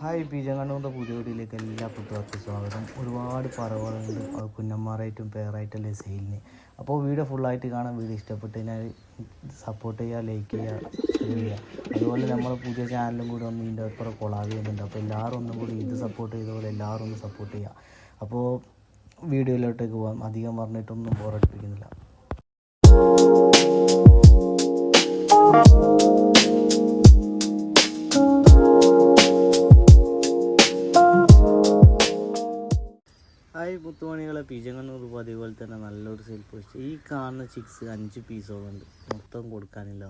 Hi പീജങ്ങണ്ണൂറിന്റെ പുതിയ വീഡിയോയിലേക്ക് എല്ലാ കൂട്ടുകാർക്കും സ്വാഗതം. ഒരുപാട് പറവകളുണ്ട് അത് കുഞ്ഞന്മാരായിട്ടും പേറായിട്ടല്ലേ സെയിലിന്. അപ്പോൾ വീഡിയോ ഫുള്ളായിട്ട് കാണാൻ വീഡിയോ ഇഷ്ടപ്പെട്ട് കഴിഞ്ഞാൽ സപ്പോർട്ട് ചെയ്യുക ലൈക്ക് ചെയ്യുക. അതുപോലെ നമ്മൾ പുതിയ ചാനലും കൂടി ഒന്ന് ഇതിന്റെ അപ്പുറം കൊളാബ് ചെയ്യുന്നുണ്ട്. അപ്പോൾ എല്ലാവരും ഒന്നും കൂടി ഇത് സപ്പോർട്ട് ചെയ്ത പോലെ എല്ലാവരും ഒന്ന് സപ്പോർട്ട് ചെയ്യുക. അപ്പോൾ വീഡിയോയിലോട്ടേക്ക് പോകാം. അധികം പറഞ്ഞിട്ടൊന്നും ബോറടിപ്പിക്കുന്നില്ല ഹായ് മുത്തുമണികളെ രൂപ അതേപോലെ തന്നെ നല്ലൊരു സെയിൽ പോസ്റ്റ് ഈ കാണുന്ന ചിക്സ് അഞ്ച് പീസോളുണ്ട് മൊത്തം കൊടുക്കാനില്ല.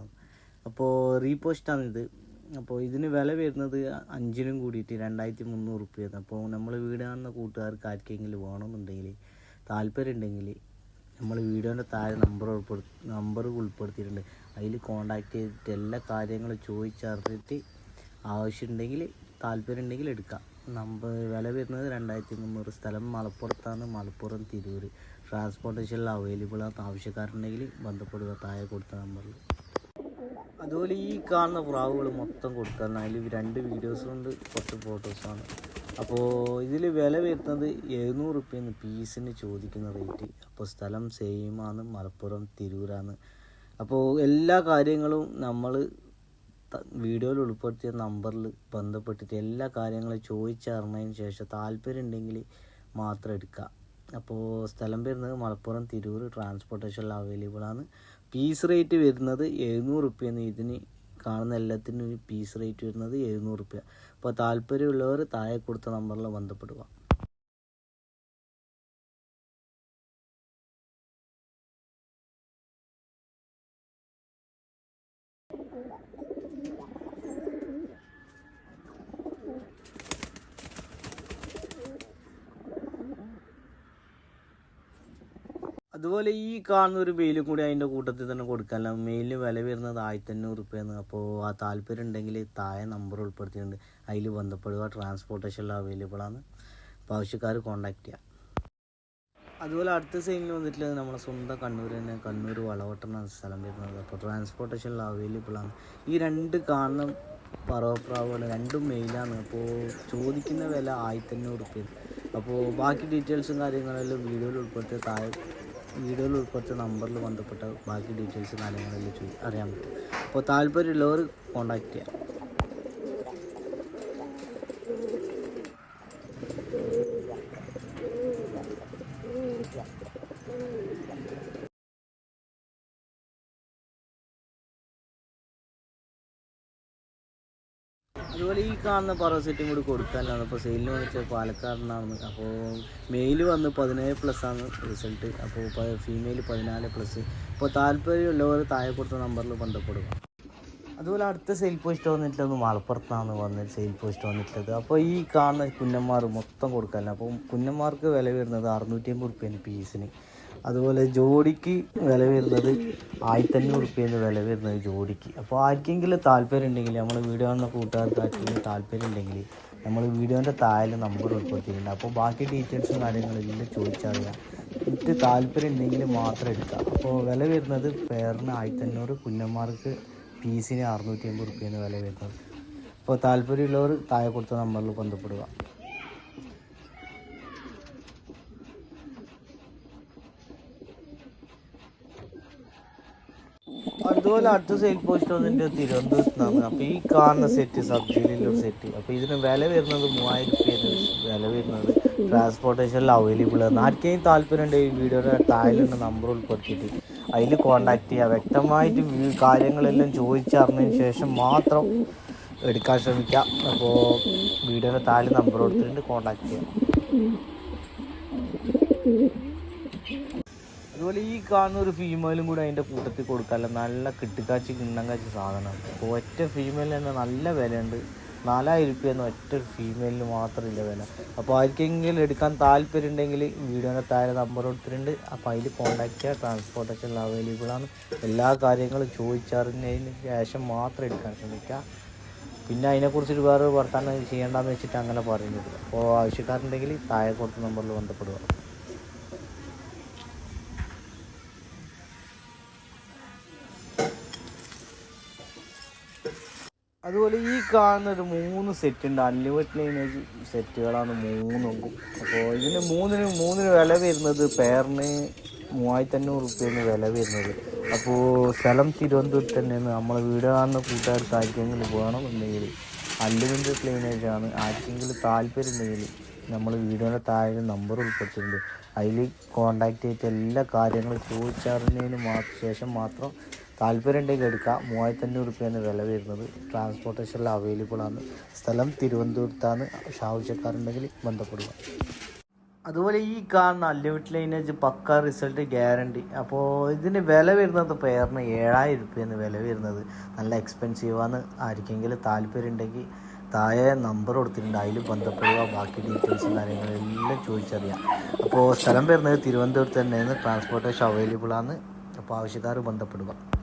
അപ്പോൾ റീപോസ്റ്റാണിത് അപ്പോൾ ഇതിന് വില വരുന്നത് അഞ്ചിനും കൂടിയിട്ട് രണ്ടായിരത്തി മുന്നൂറ് റുപ്യാണ് അപ്പോൾ നമ്മൾ വീട് കാണുന്ന കൂട്ടുകാർക്ക് ആർക്കെങ്കിലും വേണമെന്നുണ്ടെങ്കിൽ താല്പര്യം ഉണ്ടെങ്കിൽ നമ്മൾ വീഡിയോന്റെ താഴെ നമ്പർ ഉൾപ്പെടുത്തി നമ്പർ ഉൾപ്പെടുത്തിയിട്ടുണ്ട്. അതിൽ കോണ്ടാക്ട് ചെയ്തിട്ട് എല്ലാ കാര്യങ്ങളും ചോദിച്ചറിഞ്ഞിട്ട് ആവശ്യമുണ്ടെങ്കിൽ താല്പര്യം ഉണ്ടെങ്കിൽ എടുക്കാം. നമ്പർ വില വരുന്നത് രണ്ടായിരത്തി മുന്നൂറ് സ്ഥലം മലപ്പുറത്താണ്. മലപ്പുറം തിരൂർ. ട്രാൻസ്പോർട്ടേഷനിൽ അവൈലബിൾ ആണ്. ആവശ്യക്കാരുണ്ടെങ്കിൽ ബന്ധപ്പെടുക. താഴെ കൊടുത്ത നമ്പറിൽ. അതുപോലെ ഈ കാണുന്ന പ്രാവുകൾ മൊത്തം കൊടുക്കാൻ അതിൽ രണ്ട് വീഡിയോസ് ഉണ്ട്. കുറച്ച് ഫോട്ടോസാണ് അപ്പോൾ ഇതിൽ വില വരുന്നത് എഴുന്നൂറ് റുപ്യെന്ന് പീസിന് ചോദിക്കുന്ന റേറ്റ് അപ്പോൾ സ്ഥലം സെയിമാണ് മലപ്പുറം തിരൂരാണ്. അപ്പോൾ എല്ലാ കാര്യങ്ങളും നമ്മൾ വീഡിയോയിൽ ഉൾപ്പെടുത്തിയ നമ്പറിൽ ബന്ധപ്പെട്ടിട്ട് എല്ലാ കാര്യങ്ങളും ചോദിച്ചറിഞ്ഞതിന് ശേഷം താല്പര്യം ഉണ്ടെങ്കിൽ മാത്രം എടുക്കുക. അപ്പോൾ സ്ഥലം വരുന്നത് മലപ്പുറം തിരൂർ ട്രാൻസ്പോർട്ടേഷനിൽ അവൈലബിൾ ആണ്. പീസ് റേറ്റ് വരുന്നത് എഴുന്നൂറ് റുപ്യാണ് ഇതിന് കാണുന്ന എല്ലാത്തിനും പീസ് റേറ്റ് വരുന്നത് എഴുന്നൂറ് റുപ്യ. അപ്പോൾ താല്പര്യമുള്ളവർ താഴെ കൊടുത്ത നമ്പറിൽ ബന്ധപ്പെടുക. അതുപോലെ ഈ കാണുന്ന ഒരു മെയിലും കൂടി അതിന്റെ കൂട്ടത്തിൽ തന്നെ കൊടുക്കാനല്ല. മെയിലിന് വില വരുന്നത് ആയിരത്തി അഞ്ഞൂറ് റുപ്യാണ് അപ്പോൾ ആ താല്പര്യം ഉണ്ടെങ്കിൽ താഴെ നമ്പർ ഉൾപ്പെടുത്തിയിട്ടുണ്ട്. അതിൽ ബന്ധപ്പെടുക. ട്രാൻസ്പോർട്ടേഷനിൽ അവൈലബിൾ ആണ്. അപ്പോൾ ആവശ്യക്കാർ കോൺടാക്ട് ചെയ്യാം. അതുപോലെ അടുത്ത സൈനിൽ വന്നിട്ടുള്ളത് നമ്മളെ സ്വന്തം കണ്ണൂർ തന്നെ. കണ്ണൂർ വളവട്ടണ സ്ഥലം വരുന്നത്. അപ്പോൾ ട്രാൻസ്പോർട്ടേഷൻ അവൈലബിൾ ആണ്. ഈ രണ്ട് കാണുന്ന പറവപ്രാവുകൾ രണ്ടും മെയിലാണ് അപ്പോൾ ചോദിക്കുന്ന വില ആയിരത്തഞ്ഞൂറ് റുപ്യ. അപ്പോൾ ബാക്കി ഡീറ്റെയിൽസും കാര്യങ്ങളെല്ലാം വീഡിയോയിൽ ഉൾപ്പെടുത്തി താഴെ വീഡിയോയിൽ ഉൾപ്പെടുത്തിയ നമ്പറിൽ ബന്ധപ്പെട്ട ബാക്കി ഡീറ്റെയിൽസ് കാര്യങ്ങളെല്ലാം ചോദി അറിയാൻ പറ്റും. അപ്പോൾ താല്പര്യമുള്ളവർ കോൺടാക്റ്റ് ചെയ്യാം. അതുപോലെ ഈ കാണുന്ന പറസെറ്റും കൂടി കൊടുക്കാനാണ്. ഇപ്പോൾ സെയിലിന് വന്നിട്ട് പാലക്കാടിനാണ്. അപ്പോൾ മെയിൽ വന്ന് പതിനേഴ് പ്ലസ് ആണ് റിസൾട്ട് അപ്പോൾ ഫീമെയിൽ പതിനാല് പ്ലസ് അപ്പോൾ താല്പര്യമുള്ളവർ താഴെ കൊടുത്ത നമ്പറിൽ ബന്ധപ്പെടുക അതുപോലെ അടുത്ത സെയിൽ പോസ്റ്റ് വന്നിട്ടുള്ളത് മലപ്പുറത്താണ് വന്നിട്ട് സെയിൽ പോസ്റ്റ് വന്നിട്ടുള്ളത്. അപ്പോൾ ഈ കാണുന്ന കുഞ്ഞന്മാർ മൊത്തം കൊടുക്കാനില്ല അപ്പോൾ കുഞ്ഞന്മാർക്ക് വില വരുന്നത് അറുന്നൂറ്റി അമ്പത് റുപ്യാണ് പീസിന് അതുപോലെ ജോഡിക്ക് വില വരുന്നത് ആയിരത്തഞ്ഞൂറ് റുപ്യേന്ന് വില വരുന്നത് ജോഡിക്ക്. അപ്പോൾ ആർക്കെങ്കിലും താല്പര്യം ഉണ്ടെങ്കിൽ നമ്മൾ വീഡിയോ കാണുന്ന കൂട്ടുകാർക്ക് ആർക്കെങ്കിലും താല്പര്യം ഉണ്ടെങ്കിൽ നമ്മൾ വീഡിയോന്റെ താഴെ നമ്പർ ഉൾപ്പെടുത്തിയിട്ടുണ്ട്. അപ്പോൾ ബാക്കി ഡീറ്റെയിൽസും കാര്യങ്ങളെല്ലാം ചോദിച്ചറിയാം. എനിക്ക് താല്പര്യം ഉണ്ടെങ്കിൽ മാത്രം എടുക്കാം. അപ്പോൾ വില വരുന്നത് പേറിന് ആയിരത്തഞ്ഞൂറ് കുഞ്ഞന്മാർക്ക് പീസിന് അറുന്നൂറ്റി അമ്പത് റുപ്യേന്ന് വില വരുന്നത്. അപ്പോൾ താല്പര്യമുള്ളവർ താഴെ കൊടുത്ത നമ്പറിൽ ബന്ധപ്പെടുക. അതുപോലെ അടുത്ത സെയിൽ പോസ്റ്റ് വന്നിട്ട് തിരുവനന്തപുരത്ത് നിന്നാണ് അപ്പോൾ ഈ കാണുന്ന സെറ്റ് സബ്സിഡിയിലൊരു സെറ്റ് അപ്പോൾ ഇതിന് വില വരുന്നത് മൂവായിരം റുപ്യാണ് വില വരുന്നത് ട്രാൻസ്പോർട്ടേഷനിൽ അവൈലബിൾ ആണ്. ആർക്കെങ്കിലും താല്പര്യം ഉണ്ട് ഈ വീഡിയോയുടെ താഴെയുള്ള നമ്പർ ഉൾപ്പെടുത്തിയിട്ട് അതിൽ കോൺടാക്ട് ചെയ്യുക വ്യക്തമായിട്ട് കാര്യങ്ങളെല്ലാം ചോദിച്ചറിഞ്ഞതിന് ശേഷം മാത്രം എടുക്കാൻ ശ്രമിക്കുക അപ്പോൾ വീഡിയോയുടെ താഴെ നമ്പർ കൊടുത്തിട്ടുണ്ട് കോൺടാക്ട് ചെയ്യാം. അതുപോലെ ഈ കാണുന്ന ഒരു ഫീമെയിലും കൂടി അതിന്റെ കൂട്ടത്തിൽ കൊടുക്കാമല്ലോ നല്ല കിട്ടിക്കാച്ചി കിണ്ണം കാച്ചി സാധനമാണ് അപ്പോൾ ഒറ്റ ഫീമെയിൽ തന്നെ നല്ല വിലയുണ്ട്. നാലായിരം രൂപയെന്ന് ഒറ്റ ഒരു ഫീമെയിലിന് മാത്രമില്ല വില. അപ്പോൾ ആർക്കെങ്കിലും എടുക്കാൻ താല്പര്യം ഉണ്ടെങ്കിൽ വീഡിയോന്റെ താഴെ നമ്പർ കൊടുത്തിട്ടുണ്ട്. അപ്പോൾ അതിൽ കോൺടാക്റ്റ് ചെയ്യുക ട്രാൻസ്പോർട്ടേഷൻ അവൈലബിൾ ആണ്. എല്ലാ കാര്യങ്ങളും ചോദിച്ചറിഞ്ഞതിന് ശേഷം മാത്രം എടുക്കാൻ ശ്രമിക്കുക പിന്നെ അതിനെക്കുറിച്ചിട്ട് വേറെ വർത്താനം ചെയ്യേണ്ടതെന്ന് വെച്ചിട്ട് അങ്ങനെ പറയുന്നത്. അപ്പോൾ ആവശ്യക്കാരുണ്ടെങ്കിൽ താഴെ കൊടുത്ത നമ്പറിൽ ബന്ധപ്പെടുക. അതുപോലെ ഈ കാണുന്ന ഒരു മൂന്ന് സെറ്റ് ഉണ്ട്. അൺലിമിറ്റഡ് ലൈനേജ് സെറ്റുകളാണ് മൂന്നും അപ്പോൾ ഇതിന് മൂന്നിന് മൂന്നിന് വില വരുന്നത് പേറിന് മൂവായിരത്തി അഞ്ഞൂറ് റുപ്യാണ് വില വരുന്നത്. അപ്പോൾ സ്ഥലം തിരുവനന്തപുരത്ത് തന്നെയാണ് നമ്മളെ വീട് കാണുന്ന കൂട്ടുകാർക്ക് ആർക്കെങ്കിലും വേണമെന്നുണ്ടെങ്കിൽ അൺലിമിറ്റഡ് ലൈനേജ് ആണ്. ആർക്കെങ്കിലും താല്പര്യം ഉണ്ടെങ്കിൽ നമ്മൾ വീഡിയോയുടെ താഴെ നമ്പർ ഉൾപ്പെടുത്തിയിട്ടുണ്ട്. അതിൽ കോണ്ടാക്ട് ചെയ്തിട്ട് എല്ലാ കാര്യങ്ങളും ചോദിച്ചറിഞ്ഞതിന് ശേഷം മാത്രം താല്പര്യം ഉണ്ടെങ്കിൽ എടുക്കാം. മൂവായിരത്തി അഞ്ഞൂറ് റുപ്യാണ് വില വരുന്നത്. ട്രാൻസ്പോർട്ടേഷനിൽ അവൈലബിൾ ആണ്. സ്ഥലം തിരുവനന്തപുരത്താണ്. ആവശ്യക്കാരുണ്ടെങ്കിൽ ബന്ധപ്പെടുക. അതുപോലെ ഈ കാണുന്ന അൺലിമിറ്റഡ് ലൈനേജ് പക്ക റിസൾട്ട് ഗ്യാരണ്ടി അപ്പോൾ ഇതിന് വില വരുന്നത് പേരിന് ഏഴായിരം റുപ്യാണ് വില വരുന്നത്. നല്ല എക്സ്പെൻസീവാണ് ആർക്കെങ്കിലും താല്പര്യം ഉണ്ടെങ്കിൽ താഴെ നമ്പർ കൊടുത്തിട്ടുണ്ട്. അതിൽ ബന്ധപ്പെടുക ബാക്കി ഡീറ്റെയിൽസും കാര്യങ്ങളെല്ലാം ചോദിച്ചറിയാം. അപ്പോൾ സ്ഥലം വരുന്നത് തിരുവനന്തപുരത്ത് തന്നെയാണ്. ട്രാൻസ്പോർട്ടേഷൻ അവൈലബിൾ ആണ്. അപ്പോൾ ആവശ്യക്കാർ ബന്ധപ്പെടുക.